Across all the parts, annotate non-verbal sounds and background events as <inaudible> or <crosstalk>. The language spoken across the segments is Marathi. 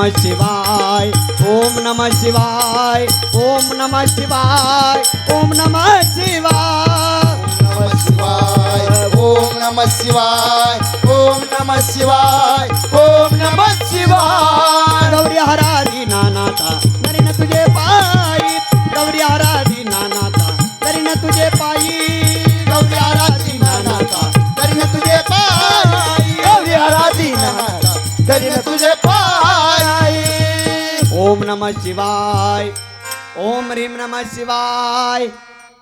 नम शिवाय ओम नम शिवाय ओम नम शिवाय ओम नम शिवाय। ओम नमः शिवाय ओम नमः शिवाय ओम नमः शिवाय। गौरी हरारी नानाता नरीन तुझे पायी गौरी हरारी नानाता नरीन तुझे पायी नम शिवाय. ओम ह्रीम नम शिवाय.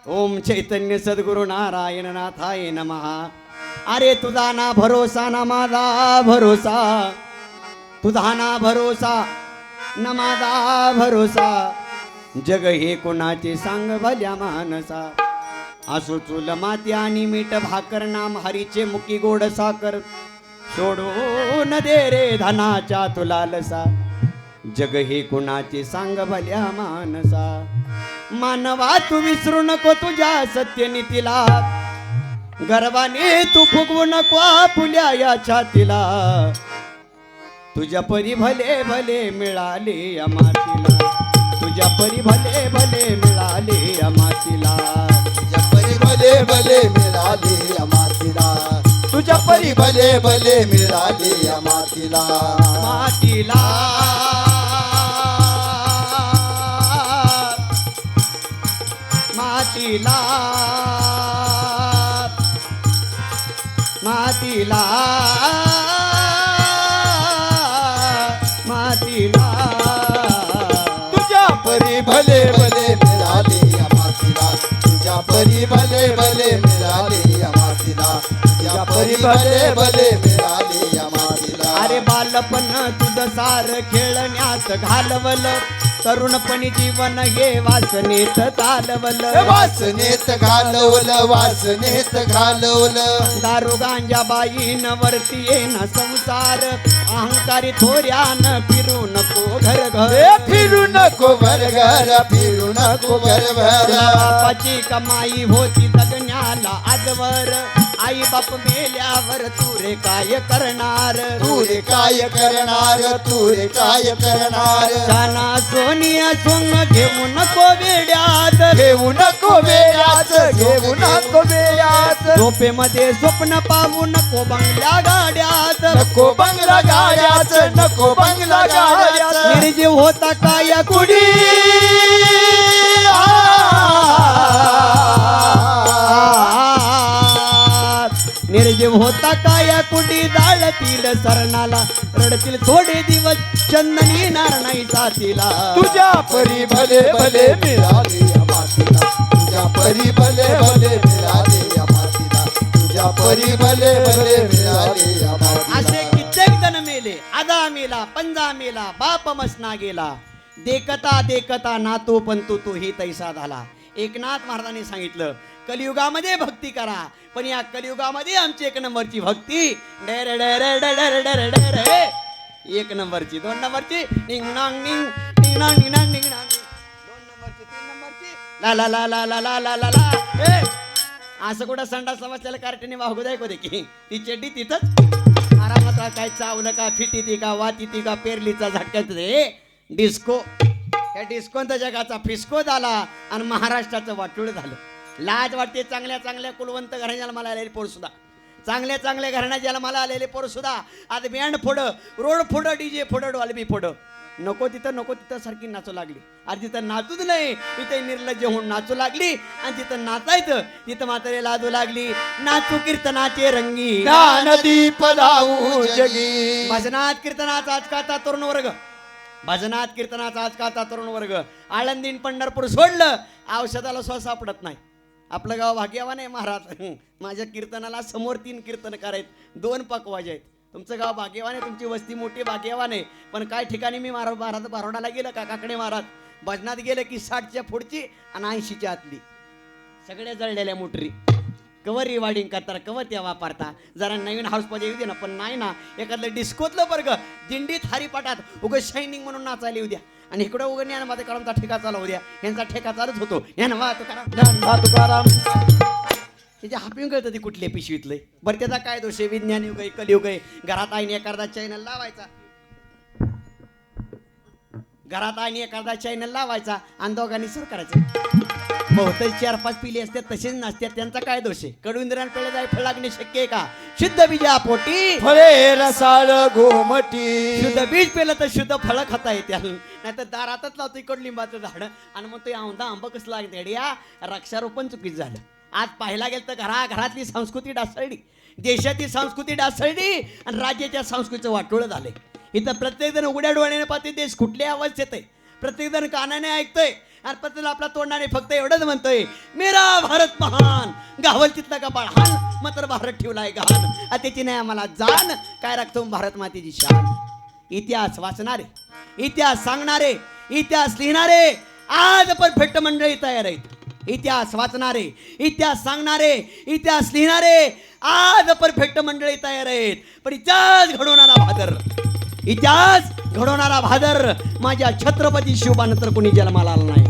ओम चैतन्य सद्गुरु नारायण नाथाय नमः. अरे तुझा ना भरोसा ना माझा भरोसा. तुझा ना भरोसा न माझा भरोसा. जग हे कोणाचे सांग भल्या मानसा. असो चुल माती आणि मीठ भाकर नाम हरीचे मुकी गोड साकर सोडून दे रे धनाच्या तुला लसा जग हे कुणाचे सांग भल्या मानसा. मानवा तू विसरू नको तुझ्या सत्यनीतीला. गर्वाने तू फुगवू नको फुल्या या छातीला. तुझ्या परी भले भले मिळाले या मातीला. तुझ्या परी भले भले मिळाले या मातीला. तुझ्या परी भले भले मिळाले या मातीला. तुझ्या परी भले भले मिळाले या मातीला. मातीला. मातीला. मातीला. मातीला. तुझ्या परी भले भले मिळाले या मातीला. तुझ्या परी भले भले मिळाले या मातीला. तुझ्या परी भले भले मिळाले या अरे बालपण तुझं सार खेळण्यात घालवलं. तरुणपणी जीवन हे वासनेत चालवलं. वासनेत घालवलं वासनेत घालवलं. दारू गांजा बाईन वरती येण संसार. अहंकारी थोऱ्यान फिरू नको घर घर फिरू नको घर घर फिरू नको घर घर बापाची कमाई होती जगण्याला आजवर. आई बाप मेल्यावर तू रे काय करणार तू रे काय करणार तू रे काय करणार जाना सोनिया सोंग घेऊ नको वेड्यात घेऊ नको वेळाच घेऊ नको वेळाच झोपेमध्ये स्वप्न पाहू नको बंगल्या गाड्यात नको बंगला गाड्याच नको बंगला गाड्याच निर्जीव होता काय कुडी होता काय कुडी जाळतील सरणाला. रडतील थोडे दिवस चंदनी येणार नाही साथीला तुझ्या परी भले भले मिळाले या मातीला. तुझ्या परी भले भले मिळाले या मातीला. तुझ्या परी भले भले मिळाले असे कित्येक जण मेले. आदा मेला पंजा मेला बाप मसना गेला. देखता देखता नातो पण तू तू ही तैसा झाला. एकनाथ महाराजांनी सांगितलं कलियुगामध्ये भक्ती करा पण या कलियुगामध्ये आमची एक नंबरची भक्ती. डर डर डेर डर डर एक नंबरची दोन नंबरची निंग नांग निंग निंग नांग निंग नांग निंग नांग दोन नंबरची तीन नंबरची. ला ला ला ला ला ला ला ला ला. ए असं कुठं संडा समजलेलं कार्टीने वाहू द्याय दे की? ती चेड्डी तिथंच. आरामात काय चावलं का फिटी ती का वाती ती का पेरलीचा झटक्यात रे डिस्को. या डिस्कोंत जगाचा फिस्को झाला आणि महाराष्ट्राचं वाटोळ झालं. लाज वाटते चांगल्या चांगल्या कुलवंत घराण्याला मला आलेले पोर सुद्धा. चांगल्या चांगल्या घराण्यात ज्याला मला आलेले पोर सुद्धा. आज बँड फोडं रोड फोडं डीजे फोडं डॉल्बी फोडं नको तिथं नको तिथं सारखी नाचू लागली. आणि तिथं नाचूच नाही. तिथे निर्लज्ज होऊन नाचू लागली. आणि तिथं नाचायचं तिथं म्हातारे लाजू लागली. नाचू कीर्तनाचे रंगी. लावू जगी. भजनात कीर्तनाचा आजकालचा तरुण वर्ग भजनात कीर्तनाचा आजकालचा तरुण वर्ग. आळंदीन पंढरपूर सोडलं औषधाला स्व सापडत नाही. आपलं गाव भाग्यवान आहे महाराज. माझ्या कीर्तनाला समोर तीन कीर्तनकार आहेत. दोन पकवाजे आहेत. तुमचं गाव भाग्यवान आहे तुमची वस्ती मोठी भाग्यवान आहे. पण काय ठिकाणी मी महाराज महाराज बारोडाला गेलं का काकडे महाराज? भजनात गेलं की साठच्या पुढची आणि ऐंशीच्या आतली. सगळ्या जळलेल्या मोटरी. कवर रिवार्डिंग करता कवर त्या वापरता? जरा नवीन हाऊसमध्ये येऊ दे ना पण नाही ना एखादं डिस्कोतलं वर्ग दिंडीत हरिपाठात उगं शायनिंग म्हणून नाचायला येऊ द्या. आणि इकडं उगं ज्ञान माझ्या कळमचा ठेका चालू द्या. यांचा ठेका चालूच होतो. ज्ञान वा तुकाराम त्याच्या हापिंग कळतं ते कुठले पिशवीतले? बरं त्याचा काय दोष आहे? विज्ञान युग आहे कलयुग आहे. घरात आईने एखादा चॅनल लावायचा. घरात आईने एखादा चॅनल लावायचा. आणि दोघांनी सुरू करायचं. बहुतेक चार पाच पिली असतात तसेच नसतात त्यांचा काय दोष आहे? कडू इंद्रायण पेळे जाय फळ लागणे शक्य आहे का? शुद्ध बीजा पोटी फळे रसाळ घोमटी शुद्ध बीज पेलं तर शुद्ध फळं खाता येते. नाही तर दारातच लावतो कडलिंबाचं झाड. आणि मग ते औंधा आंब कसं लागते या वृक्षारोपण चुकीचं झालं. आज पाहायला गेलं तर घरा घरातली संस्कृती डासळली देशाची संस्कृती डासळली आणि राज्याच्या संस्कृतीचं वाटोळं झालंय. इथं प्रत्येक जण उघड्या डोळ्याने पाहते देश कुठल्या अवस्थेत आहे? प्रत्येक जण कानाने ऐकतोय. आणि आपला तोंडाने फक्त एवढंच म्हणतोय मेरा भारत महान. गावल तिथला का हान मात्र भारत ठेवलाय गहान त्याची नाही आम्हाला जाण. काय राखतो भारत मातेची शान? इतिहास वाचणारे इतिहास सांगणारे इतिहास लिहिणारे आज परफेक्ट मंडळी तयार आहेत. इतिहास वाचणारे इतिहास सांगणारे इतिहास लिहिणारे आज परफेक्ट मंडळी तयार आहेत. पण इतिहास घडवणारा भादर इतिहास घडवणारा भादर माझ्या छत्रपती शिवबानंतर कुणी जन्माला आला नाही.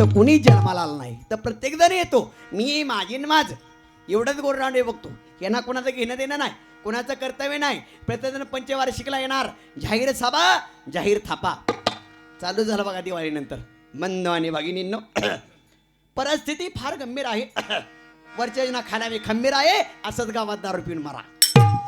तर कुणी जन्माला आला नाही. तर प्रत्येक जण येतो. मी माझी माझ. एवढंच गोरडांडे बघतो. यांना कोणाचं घेणं देणं नाही. कोणाचं कर्तव्य नाही. प्रत्येकजण पंचवार्षिकला येणार. जाहीर सभा जाहीर थापा. चालू झालं बघा दिवाळीनंतर. मंद आणि भगिनींनो. <clears throat> परिस्थिती फार गंभीर आहे. <clears throat> वरच्या योजना खाण्यावे खंबीर आहे. असंच गावात दारू पिऊन मारा.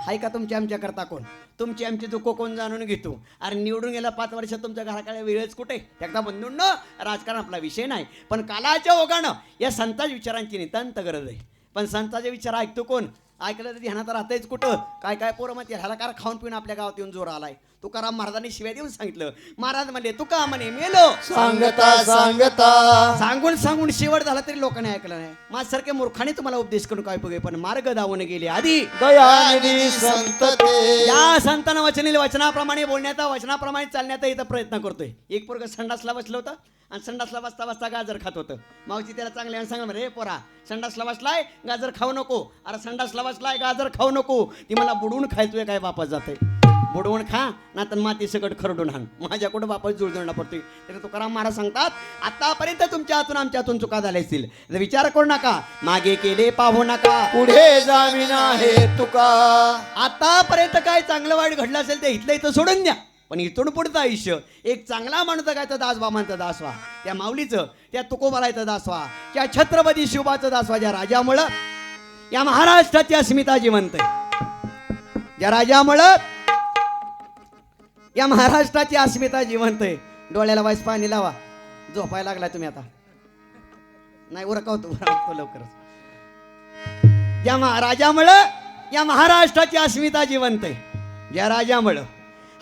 हाय का तुमच्या आमच्याकरता कोण? तुमची आमची दुःख कोण जाणून घेतो? अरे निवडून गेला पाच वर्षात तुमच्या घराकडे वेळच कुठे? एकदा बंधून राजकारण आपला विषय नाही. पण कालाच्या ओघानं या संताच्या विचारांची नितांत गरज आहे. पण संताचे विचार ऐकतो कोण? ऐकलं तर ध्यानात राहतेच कुठं? काय काय पोरं म्हणते ह्याला कार खाऊन पिऊन आपल्या गावात येऊन जोर आलाय तुकाराम महाराजांनी शिव्या देऊन सांगितलं. महाराज म्हणले तुका म्हणे मेलो. सांगता सांगता. सांगून सांगून शेवट झाला तरी लोकांनी ऐकलं नाही. माझ्यासारख्या मूर्खाने तुम्हाला उपदेश करून काय बघे पण मार्ग दावून गेले. आधी दयानिधी संत ते या संतांना वचनील वचनाप्रमाणे बोलण्याचा वचनाप्रमाणे चालण्याचा इथं प्रयत्न करतोय. एक पोरग संडासला बसलं होतं आणि संडासला बसता बसता गाजर खात होतं. मावशी त्याला चांगल्या सांगा रे पोरा संडासला बसलाय गाजर खाऊ नको. अरे संडासला बसलाय गाजर खाऊ नको. ती मला बुडवून खायचोय काय बापास जाते बुडवून खा ना तर माती सकट खरडून हाण माझ्या कुठं बापास जुळजुळणं पडतोय तरी तुकाराम महाराज सांगतात आतापर्यंत तुमच्या हातून आमच्या हातून चुका झाल्या असतील. विचार करू नका. मागे केले पाहू नका. पुढे जामीन आहे तुका. आतापर्यंत काय चांगलं वाईट घडलं असेल ते इथलं इथं सोडून द्या. पण इथून पुढचं आयुष्य एक चांगला माणूस काय तर दासबाबांचा दास व्हा त्या माऊलीचं त्या तुकोबारायचं दास व्हा त्या छत्रपती शिवबाचं दास व्हा ज्या राजामुळं या महाराष्ट्राची अस्मिता जिवंत आहे. ज्या राजामुळं या महाराष्ट्राची अस्मिता जिवंत आहे. डोळ्याला वाईस पाणी लावा. झोपायला लागलाय तुम्ही आता. नाही उरकावतो उरकावतो लवकरच. या महाराजामुळं या महाराष्ट्राची अस्मिता जिवंत आहे. या राजामुळं.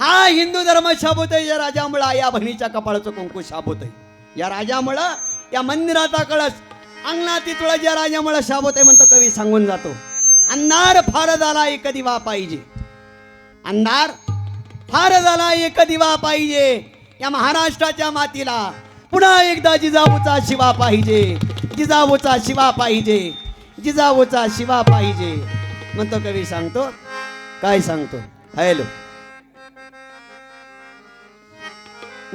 हा हिंदू धर्म शाबूत आहे. या राजामुळं या बहिणीच्या कपाळाचं कुंकू शाबूत आहे. या राजामुळं या मंदिराचा कळस अंगणा तुळा ज्या राजामुळं शाबूत आहे म्हणतो कवी सांगून जातो. अंधार फार झाला कधी वा पाहिजे. अंधार फार झाला एक दिवा पाहिजे. या महाराष्ट्राच्या मातीला. पुन्हा एकदा जिजाऊचा शिवा पाहिजे. जिजाऊचा शिवा पाहिजे. जिजाऊचा शिवा पाहिजे. म्हणतो कवी सांगतो. काय सांगतो? हॅलो.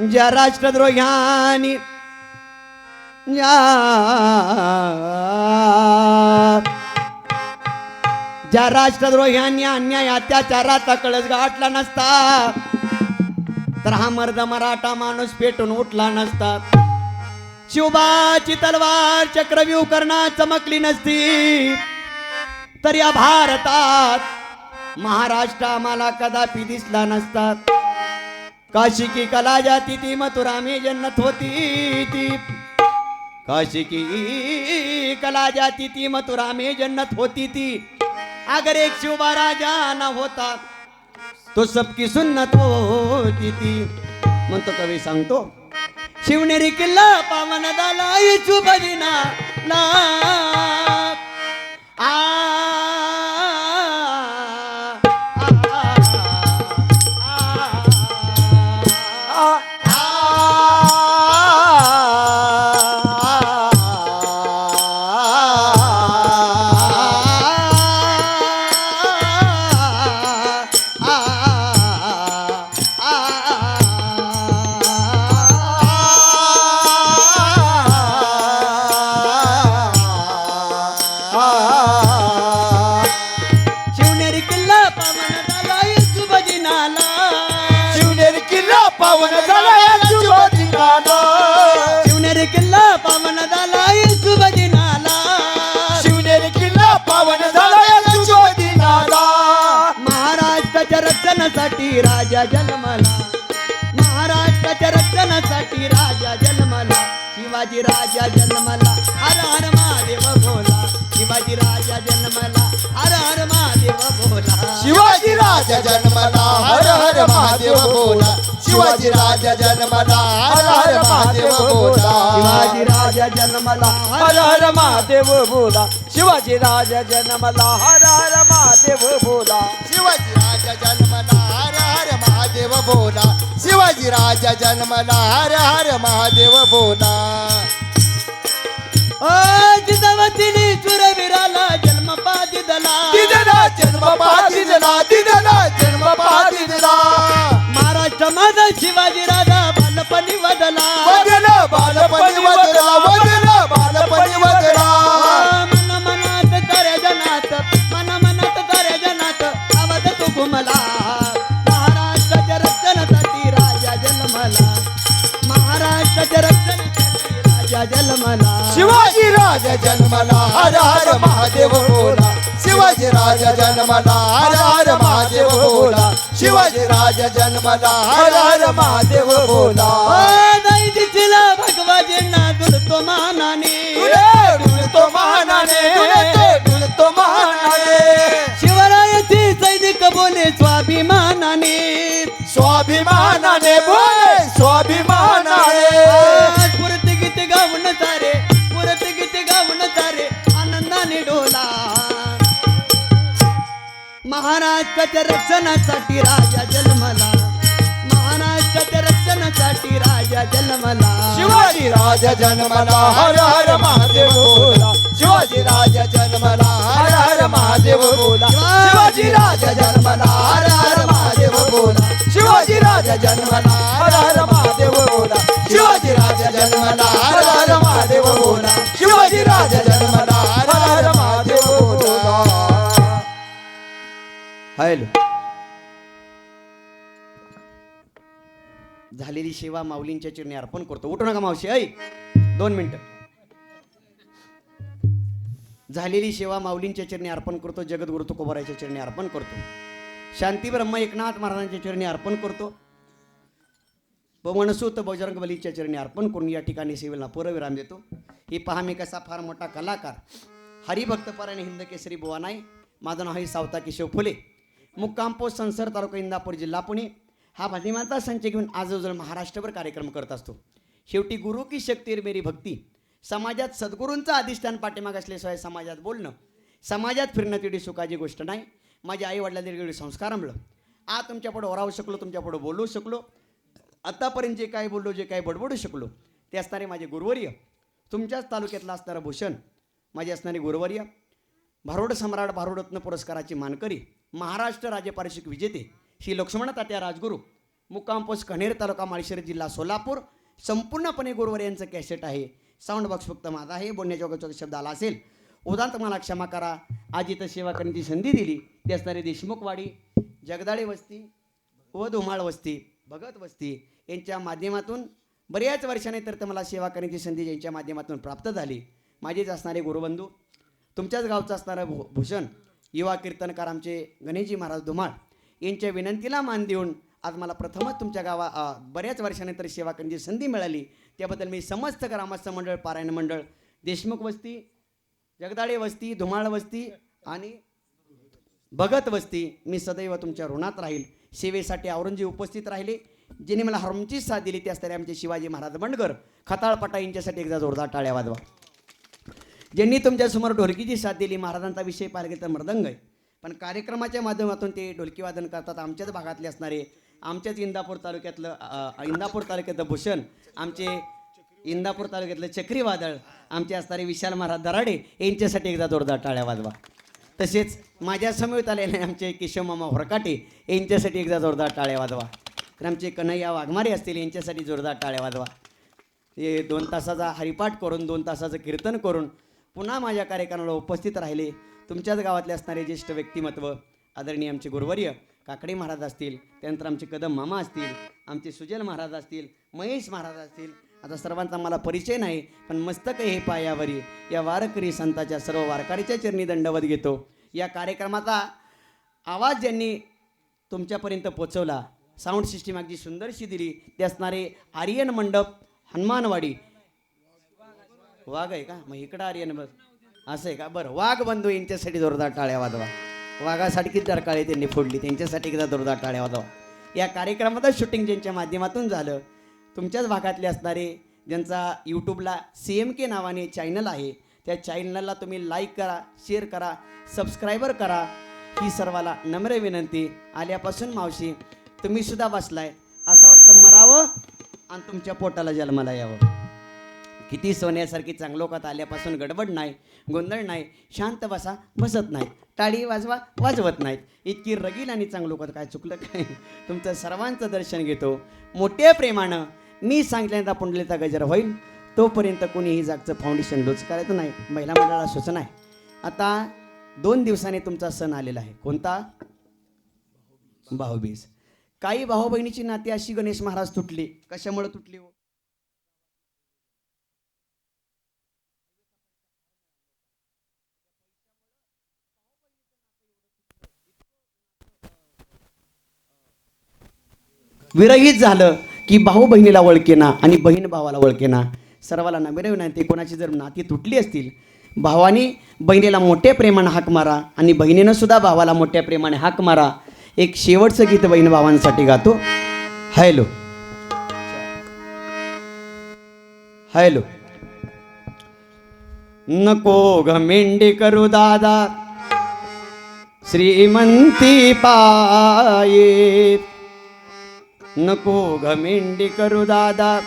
ज्या राष्ट्रद्रोह्यानी या ज्या राष्ट्रद्रोह्यांनी अन्याय अत्याचाराचा कळस गाठला नसता तर हा मर्द मराठा माणूस पेटून उठला नसता. शिवबाची तलवार चक्रव्यूह करणार चमकली नसती तर या भारतात महाराष्ट्र आम्हाला कदापि दिसला नसता. काशी की कला जाती ती मथुरा में जन्नत होती ती. काशी की कला जाती ती मथुरा में जन्नत होती ती. अगर एक शिवबा राजा होता तो सबकी सुन्नत होती ती म्हणतो कवी सांगतो शिवनेरी किल्ला पावन दाला शुभ दिना ला आ शिवाजी राजा जन्मला हर हर महादेव भोला। शिवाजी राजा जन्मला हर हर महादेव भोला। शिवाजी राजा जन्मला हर हर महादेव भोला। शिवाजी राजा जन्मला हर हर महादेव भोला। शिवाजी राजा जन्मला हर हर महादेव भोला। शिवाजी राजा जन्मला हर हर महादेव बोला शिवाजी राजा जन्मला हर हर महादेव भोला। शिवाजी राजा जन्मला हर हर महादेव ओ जिदा वतिनी चुरे विराला जन्मला हर हर महादेव बोला. शिवाजी राजा जन्मला हर हर महादेव बोला. नाही दिसला भगवाजींना दुलतो मानाने. डुलतो महानाने डुलतो महानाने शिवरायाची सैनिक बोले स्वाभिमानाने. स्वाभिमानाने. महाराष्ट्राच्या रक्षणासाठी राजा जन्मला. महाराष्ट्राच्या रक्षणासाठी राजा जन्मला. शिवाजी राजा जन्मला. हर हर महादेव बोला. शिवाजी राजा जन्मला. हर हर महादेव बोला. शिवाजी राजा जन्मला. हर हर महादेव बोला. शिवाजी राजा जन्मला. हर हर महादेव बोला. शिवाजी राजा जन्मला. हर हर महादेव बोला. शिवाजी राजा जन्मला. हॅलो झालेली सेवा माऊलींच्या चिरणी अर्पण करतो. उठू नका मावशी ऐ दोन मिनटं. झालेली सेवा माऊलींच्या चरणी अर्पण करतो जगद्गुरु तुकोबराच्या चिरणी अर्पण करतो. शांती ब्रह्म एकनाथ महाराजांच्या चरणी अर्पण करतो. व मनसूत बजरंग बलीच्या चरणी अर्पण करून या ठिकाणी सेवेला पूर्वविराम देतो. ही पहा मी कसा फार मोठा कलाकार. हरिभक्तपरायण हिंद केसरी बुवा नाही. माझं नाव आहे सावता केशव फुले. मुक्काम पोस्ट संसर तालुका इंदापूर जिल्हा पुणे. हा भजनिमाता संच घेऊन आजूबाजूला महाराष्ट्रभर कार्यक्रम करत असतो. शेवटी गुरु की शक्तीर मेरी भक्ती. समाजात सद्गुरूंचं अधिष्ठान पाठीमाग असल्याशिवाय समाजात बोलणं समाजात फिरणं तेवढी सुखाची गोष्ट नाही. माझ्या आई वडिलांनी संस्कार आणलं आज तुमच्यापुढं ओरावू शकलो तुमच्यापुढं बोलू शकलो. आत्तापर्यंत जे काय बोललो जे काय बडबडू शकलो ते असणारे माझे गुरुवर्य. तुमच्याच तालुक्यातला असणारं भूषण माझे असणारे गुरुवर्य. भारुड सम्राट भारोडरत्न पुरस्काराची मानकरी महाराष्ट्र राज्य पारितोषिक विजेते श्री लक्ष्मण तात्या राजगुरू मुक्काम पोस्ट कणेर तालुका माळशिरस जिल्हा सोलापूर संपूर्णपणे गुरुवर यांचं कॅसेट आहे. साऊंड बॉक्स फक्त माझा आहे. बोलण्याच्या वगैरे शब्द आला असेल. उदांत मला क्षमा करा. आज इथं सेवा करण्याची संधी दिली. ती असणारी देशमुखवाडी जगदाळे वस्ती व धुमाळ वस्ती भगत वस्ती यांच्या माध्यमातून बऱ्याच वर्षानंतर तर मला सेवा करण्याची संधी यांच्या माध्यमातून प्राप्त झाली. माझेच असणारे गुरुबंधू तुमच्याच गावचा असणारा भू भूषण युवा कीर्तनकार आमचे गणेशजी महाराज धुमाळ यांच्या विनंतीला मान देऊन आज मला प्रथमच तुमच्या गावा बऱ्याच वर्षानंतर सेवा करण्याची संधी मिळाली. त्याबद्दल मी समस्त ग्रामस्थ मंडळ पारायण मंडळ देशमुख वस्ती जगदाळे वस्ती धुमाळ वस्ती आणि भगत वस्ती मी सदैव तुमच्या ऋणात राहील. सेवेसाठी औरंगजी उपस्थित राहिले. ज्यांनी मला हरमची साथ दिली ते असणारे आमचे शिवाजी महाराज बंडगर खताळपटा यांच्यासाठी एकदा जोरदार टाळ्या वाजवा. ज्यांनी तुमच्यासमोर ढोलकीची साथ दिली महाराजांचा विषय पाहिला गेला तर मृदंग आहे. पण कार्यक्रमाच्या माध्यमातून ते ढोलकी वादन करतात आमच्याच भागातले असणारे आमच्याच इंदापूर तालुक्यातलं इंदापूर तालुक्यातलं भूषण आमचे इंदापूर तालुक्यातलं चक्रीवादळ आमचे असणारे विशाल महाराज दराडे यांच्यासाठी एकदा जोरदार टाळ्या वाजवा. तसेच माझ्या समवेत आलेले आमचे केशव होरकाटे यांच्यासाठी एकदा जोरदार टाळ्या वाजवा. तर आमचे कन्हैया वाघमारे असतील यांच्यासाठी जोरदार टाळ्या वाजवा. हे दोन तासाचा हरिपाठ करून दोन तासाचं कीर्तन करून पुन्हा माझ्या कार्यक्रमाला उपस्थित राहिले. तुमच्याच गावातले असणारे ज्येष्ठ व्यक्तिमत्व आदरणीय आमचे गुरुवर्य काकडे महाराज असतील त्यानंतर आमचे कदम मामा असतील आमचे सुजल महाराज असतील महेश महाराज असतील. आता सर्वांचा मला परिचय नाही पण मस्तक हे पायावरी. या वारकरी संताच्या सर्व वारकरीच्या चरणी दंडवत घेतो. या कार्यक्रमाचा आवाज ज्यांनी तुमच्यापर्यंत पोचवला साऊंड सिस्टीम अगदी सुंदरशी दिली ते असणारे आर्यन मंडप हनुमानवाडी वाघ आहे का? मग इकडं आर्यन बस. असं आहे का? बरं वाघ बंधू यांच्यासाठी जोरदार टाळ्या वाजवा. वाघासाठी किती टाळे त्यांनी फोडली त्यांच्यासाठी एकदा जोरदार टाळ्या वाजवा. या कार्यक्रमातच शूटिंग ज्यांच्या माध्यमातून झालं तुमच्याच भागातले असणारे ज्यांचा यूट्यूबला सी एम के नावाने चॅनल आहे त्या चॅनलला तुम्ही लाईक करा शेअर करा सबस्क्रायबर करा. ही सर्वाला नम्र विनंती. आल्यापासून मावशी तुम्हीसुद्धा बसलाय. असं वाटतं मरावं आणि तुमच्या पोटाला जन्माला यावं. किती सोन्यासारखी चांगलोकात आल्यापासून गडबड नाही गोंधळ नाही शांत बसा बसत नाही टाळी वाजवा वाजवत नाहीत. इतकी रगील आणि चांगलोकात काय चुकलं काय? तुमचं सर्वांचं दर्शन घेतो. मोठ्या प्रेमानं मी सांगितल्यानंतर पुंडलीचा गजर होईल. तोपर्यंत कोणीही जागचं फाउंडेशन लूज करायचं नाही. महिला मंडळाला सूचना आहे आता दोन दिवसांनी तुमचा सण आलेला आहे. कोणता? भाऊबीज. काही भाऊ बहिणीची नाती अशी गणेश महाराज तुटली. कशामुळे तुटली हो? विरहित झालं की भाऊ बहिणीला ओळखेना आणि बहीण भावाला ओळखेना. सर्वाला नम्र ते कोणाची जर नाती तुटली असतील भावाने बहिणीला मोठ्या प्रेमानं हाक मारा आणि बहिणीनं सुद्धा भावाला मोठ्या प्रेमाने हाक मारा. एक शेवटचं गीत बहीण भावांसाठी गातो. हॅलो. हॅलो. नको ग मेंढी करू दादा. श्रीमंती पाये. नको घमेंडी करू दादा.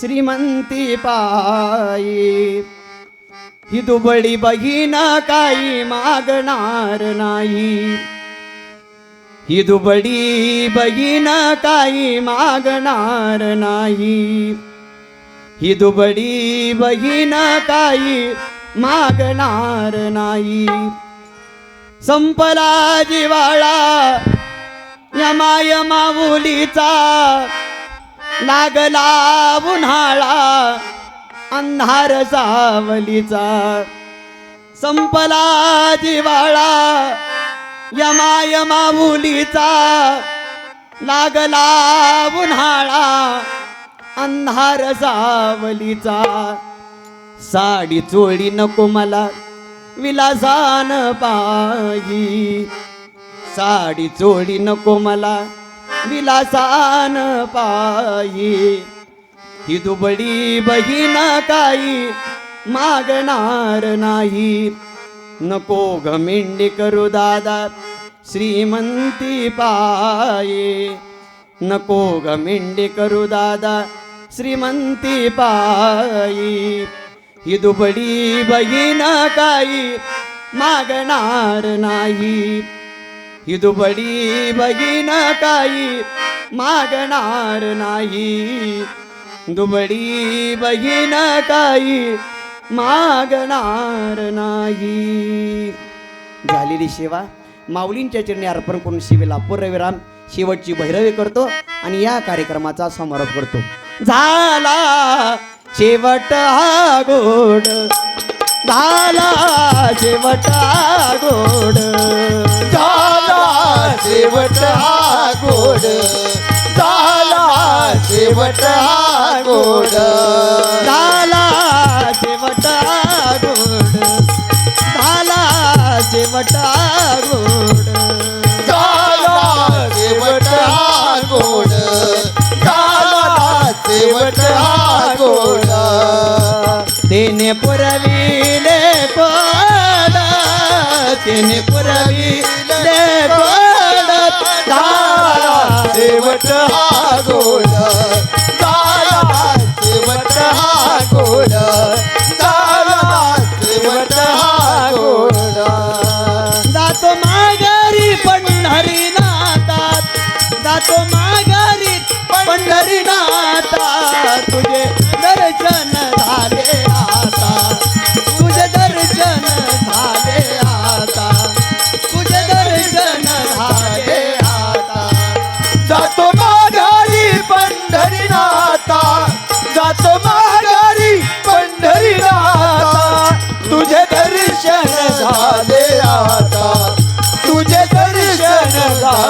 श्रीमंती पायी. ही दुबळी बहीण काही मागणार नाही. ही दुबळी बहीण काही मागणार नाही. ही दुबळी बहीण काही मागणार नाही. संपला जिवाळा यमाय माऊलीचा लागला उन्हाळा अंधार सावलीचा. संपला जिवाळा यमाय माऊलीचा लागला उन्हाळा अंधार सावलीचा. साडी चोळी नको मला विलासान पाही साडी चोळी नको मला विलासान पायी. ही दुबडी बहीण काही मागणार नाही. नको घमेंडी करू दादा श्रीमंती पाये. नको घमेंडी करू दादा श्रीमंती पायी. ही दुबडी बहीण काही मागणार नाही. दुबडी बहीण काही मागणार नाही दुबडी बहीण काही मागणार नाही झालेली सेवा माऊलींच्या चरणी अर्पण करून शिवेला पूर्णविराम शेवटची भैरवी करतो आणि या कार्यक्रमाचा समारोप करतो झाला शेवट हा गोड झाला शेवट हा गोड शेवट हा गोड. झाला शेवट हा गोड. झाला शेवट हा गोड. झाला शेवट हा गोड. झाला शेवट हा गोड. झाला शेवट हा गोड. तिने पुरविले पड तिने शेवट हा गोड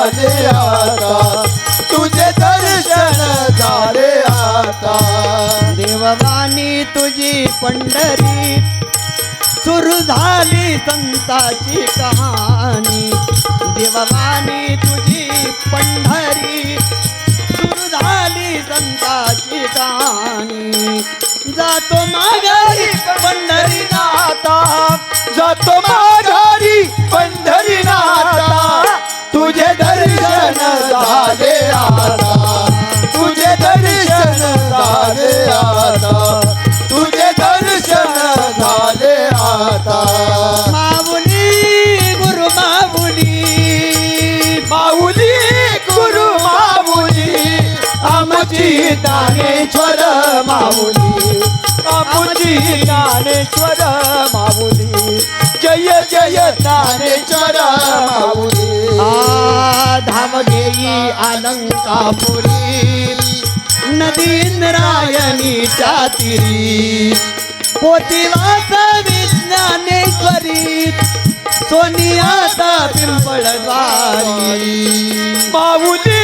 झाले आता. तुझे दर्शन झाले आता. देववाणी तुझी पंढरी सुरू झाली संताची कहाणी. देववाणी तुझी पंढरी सुरू झाली संताची कहाणी. जातो माघारी पंढरी नाता. जातो माघारी पंढरी नाता. दर्शन झाले आता. तुझे दर्शन झाले आता. तुझे दर्शन झाले आता. माऊली गुरु माऊली. माऊली गुरु माऊली. आमची ज्ञानेश्वर माऊली. आमची ज्ञानेश्वर माऊली. जय जय तारेश्वरापुरी धाम गेई अलंकापुरी. नदी नारायणीच्या तिरी पोतीवास विज्ञानेश्वरी. पिंपळ पिंपळद्वारी माऊली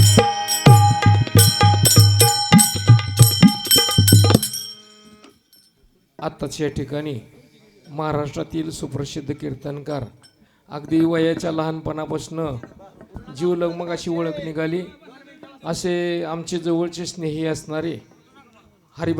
आत्ताच या ठिकाणी महाराष्ट्रातील सुप्रसिद्ध कीर्तनकार अगदी वयाच्या लहानपणापासून जीव लगमग अशी ओळख निघाली. असे आमचे जवळचे स्नेही असणारे हरिभ